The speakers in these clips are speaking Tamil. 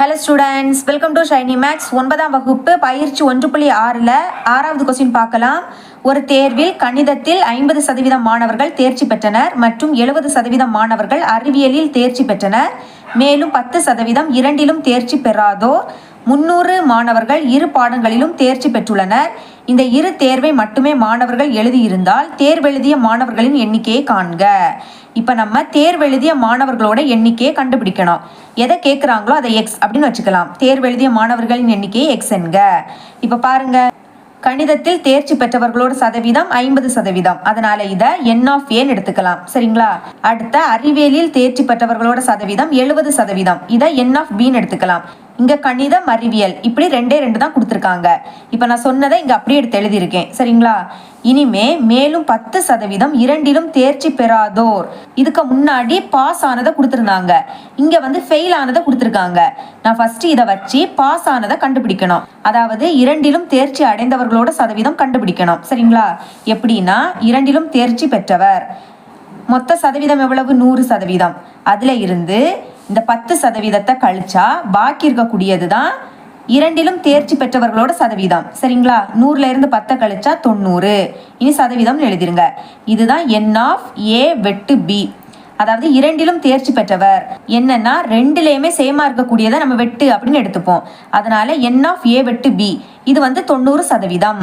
Hello students welcome to Shiny Maths ஒன்பதாம் வகுப்பு பயிற்சி ஒன்று புள்ளி ஆறில் ஆறாவது கொஸ்டின் பார்க்கலாம். ஒரு தேர்வில் கணிதத்தில் ஐம்பது சதவீதம் மாணவர்கள் தேர்ச்சி பெற்றனர் மற்றும் எழுபது சதவீதம் மாணவர்கள் அறிவியலில் தேர்ச்சி பெற்றனர். மேலும் பத்து சதவீதம் இரண்டிலும் தேர்ச்சி பெறாதோர். முன்னூறு மாணவர்கள் இரு பாடங்களிலும் தேர்ச்சி பெற்றுள்ளனர். இந்த இரு தேர்வை மட்டுமே மாணவர்கள் எழுதியிருந்தால் தேர்வெழுதிய மாணவர்களின் எண்ணிக்கையை காண்க. இப்போ நம்ம தேர்வெழுதிய மாணவர்களோட எண்ணிக்கையை கண்டுபிடிக்கணும். எதை கேட்குறாங்களோ அதை எக்ஸ் அப்படின்னு வச்சுக்கலாம். தேர்வெழுதிய மாணவர்களின் எண்ணிக்கையை எக்ஸ் என்க. இப்போ பாருங்கள் கணிதத்தில் தேர்ச்சி பெற்றவர்களோட சதவீதம் ஐம்பது சதவீதம். அதனால இதை என் ஆஃப் ஏன்னு எடுத்துக்கலாம். சரிங்களா? அடுத்த அறிவியலில் தேர்ச்சி பெற்றவர்களோட சதவீதம் எழுபது சதவீதம். இதை என் ஆஃப் பின்னு எடுத்துக்கலாம். இங்க கணிதம் அறிவியல் இப்படி ரெண்டே ரெண்டு தான் கொடுத்துருக்காங்க. இப்ப நான் சொன்னதை இங்க அப்படியே எடுத்து எழுதியிருக்கேன். சரிங்களா? இனிமே மேலும் பத்து சதவீதம் இரண்டிலும் தேர்ச்சி பெறாதோர். இதுக்கு முன்னாடி பாஸ் ஆனதை கொடுத்துருந்தாங்க. இங்க வந்து ஃபெயில் ஆனதை கொடுத்துருக்காங்க. நான் ஃபர்ஸ்ட் இதை வச்சு பாஸ் ஆனதை கண்டுபிடிக்கணும். அதாவது இரண்டிலும் தேர்ச்சி அடைந்தவர்களோட சதவீதம் கண்டுபிடிக்கணும். சரிங்களா? எப்படின்னா இரண்டிலும் தேர்ச்சி பெற்றவர். மொத்த சதவீதம் எவ்வளவு? நூறு சதவீதம். அதுல இருந்து இந்த பத்து சதவீதத்தை கழிச்சா பாக்கி இருக்கக்கூடியது தான் இரண்டிலும் தேர்ச்சி பெற்றவர்களோட சதவீதம். சரிங்களா? நூறுல இருந்து பத்தை கழிச்சா தொண்ணூறு. இனி சதவீதம் எழுதிருங்க. இதுதான் என் ஆஃப் ஏ வெட்டு பி அதாவது இரண்டிலும் தேர்ச்சி பெற்றவர். என்னன்னா ரெண்டுலேயுமே சேமா இருக்கக்கூடியதை நம்ம வெட்டு அப்படின்னு எடுத்துப்போம். அதனால என் ஆஃப் ஏ வெட்டு பி இது வந்து தொண்ணூறு சதவீதம்.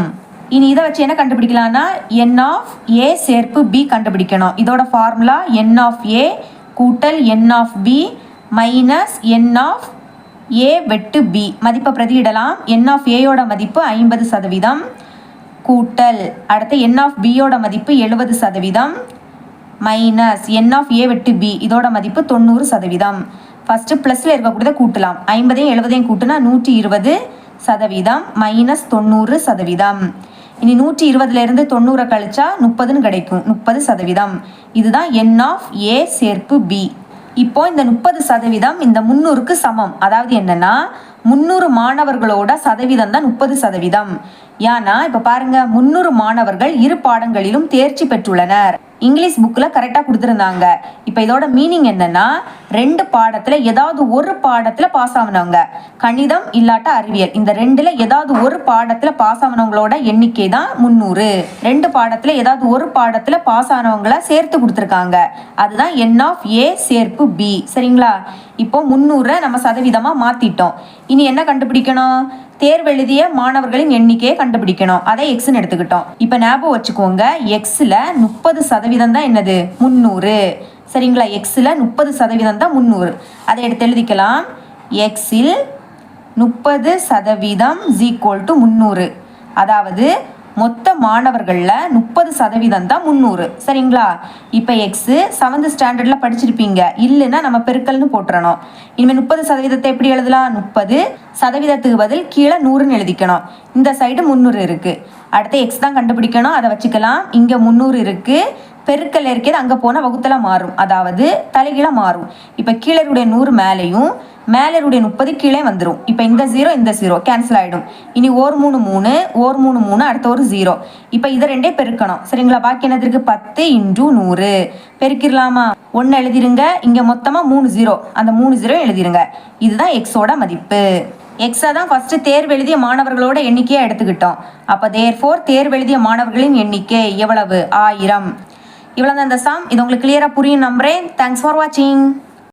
இனி இதை வச்சு என்ன கண்டுபிடிக்கலாம்னா என் ஆஃப் ஏ சேர்ப்பு பி கண்டுபிடிக்கணும். இதோட ஃபார்முலா என் ஆஃப் ஏ கூட்டல் N of B minus N of A வெட்டு பி. மதிப்பை பிரதியிடலாம். என் ஆஃப் ஏயோட மதிப்பு ஐம்பது சதவீதம். கூட்டல். அடுத்து என் ஆஃப் பியோட மதிப்பு எழுபது சதவீதம். மைனஸ் என் ஆஃப் ஏ வெட்டு பி இதோட மதிப்பு தொண்ணூறு சதவீதம். ஃபஸ்ட்டு ப்ளஸில் இருக்கக்கூடியதை கூட்டலாம். ஐம்பதையும் எழுபதையும் கூட்டினா நூற்றி இருபது சதவீதம். மைனஸ் தொண்ணூறு சதவீதம். இனி நூற்றி இருபதுலேருந்து தொண்ணூறை கழிச்சா முப்பதுன்னு கிடைக்கும். முப்பது சதவீதம். இதுதான் என் ஆஃப் ஏ சேர்ப்பு பி இப்போ இந்த முப்பது சதவீதம் இந்த முந்நூறுக்கு சமம். அதாவது என்னன்னா முந்நூறு மாணவர்களோட சதவீதம் தான் முப்பது சதவீதம். ஏன்னா இப்போ பாருங்க முந்நூறு மாணவர்கள் இரு பாடங்களிலும் தேர்ச்சி பெற்றுள்ளனர். இங்கிலீஷ் புக்கில் கரெக்டாக கொடுத்துருந்தாங்க. இப்போ இதோட மீனிங் என்னன்னா ரெண்டு பாடத்தில் ஏதாவது ஒரு பாடத்தில் பாஸ் ஆனவங்க. கணிதம் இல்லாட்ட அறிவியல். இந்த ரெண்டில் ஏதாவது ஒரு பாடத்தில் பாஸ் ஆனவங்களோட எண்ணிக்கை தான் முந்நூறு. ரெண்டு பாடத்தில் ஏதாவது ஒரு பாடத்தில் பாஸ் ஆனவங்கள சேர்த்து கொடுத்துருக்காங்க. அதுதான் என் ஆஃப் ஏ சேர்ப்பு பி சரிங்களா? இப்போ முந்நூறை நம்ம சதவீதமாக மாற்றிட்டோம் இனி என்ன கண்டுபிடிக்கணும்? தேர்வெழுதிய மாணவர்களின் எண்ணிக்கையை கண்டுபிடிக்கணும். அதை எக்ஸ்னு எடுத்துக்கிட்டோம். இப்போ ஞாபகம் வச்சுக்கோங்க. எக்ஸில் முப்பது சதவீதம் சதவீதம் தான் என்னது? முந்நூறு. சரிங்களா? எக்ஸில் முப்பது சதவீதம் தான் முந்நூறு. அதை எடுத்து எழுதிக்கலாம். எக்ஸில் முப்பது சதவீதம் ஈக்குவல் டு முந்நூறு. அதாவது மொத்த மாணவர்களில் முப்பது சதவீதம் தான் முந்நூறு. சரிங்களா? இப்போ எக்ஸு செவன்த் ஸ்டாண்டர்டில் படிச்சிருப்பீங்க. இல்லைன்னா நம்ம பெருக்கல்னு போட்டுறணும். இனிமேல் முப்பது சதவீதத்தை எப்படி எழுதலாம்? முப்பது. சதவீதத்துக்கு பதில் கீழே நூறுன்னு எழுதிக்கணும். இந்த சைடு முந்நூறு இருக்குது அடுத்து எக்ஸ் தான் கண்டுபிடிக்கணும். அதை வச்சுக்கலாம். இங்கே முந்நூறு இருக்குது பெருக்கல் இருக்கிறது அங்கே போனால் வகுத்தலாக மாறும். அதாவது தலைகீழாக மாறும். இப்போ கீழருடைய நூறு மேலேயும் மேலருடைய முப்பது கீழே வந்துடும் இப்போ இந்த ஜீரோ இந்த ஜீரோ கேன்சல் ஆகிடும் இனி ஓர் மூணு மூணு ஓர் மூணு மூணு அடுத்த ஒரு ஜீரோ இப்போ இதை ரெண்டே பெருக்கணும். சரிங்களா? பாக்கி என்னதுக்கு பத்து இன்டூ நூறு. பெருக்கிடலாமா ஒன்று எழுதிருங்க. இங்கே மொத்தமாக மூணு ஜீரோ அந்த மூணு ஜீரோ எழுதிருங்க. இதுதான் எக்ஸோட மதிப்பு. எக்ஸை தான் ஃபஸ்ட்டு தேர்வெழுதிய மாணவர்களோட எண்ணிக்கையை எடுத்துக்கிட்டோம். அப்போ தேர் ஃபோர் தேர்வெழுதிய மாணவர்களின் எண்ணிக்கை எவ்வளவு? ஆயிரம். இவ்வளோ தான் இந்த சம் இது உங்களுக்கு கிளியராக புரியும் நம்புறேன். தேங்க்ஸ் ஃபார் வாட்சிங்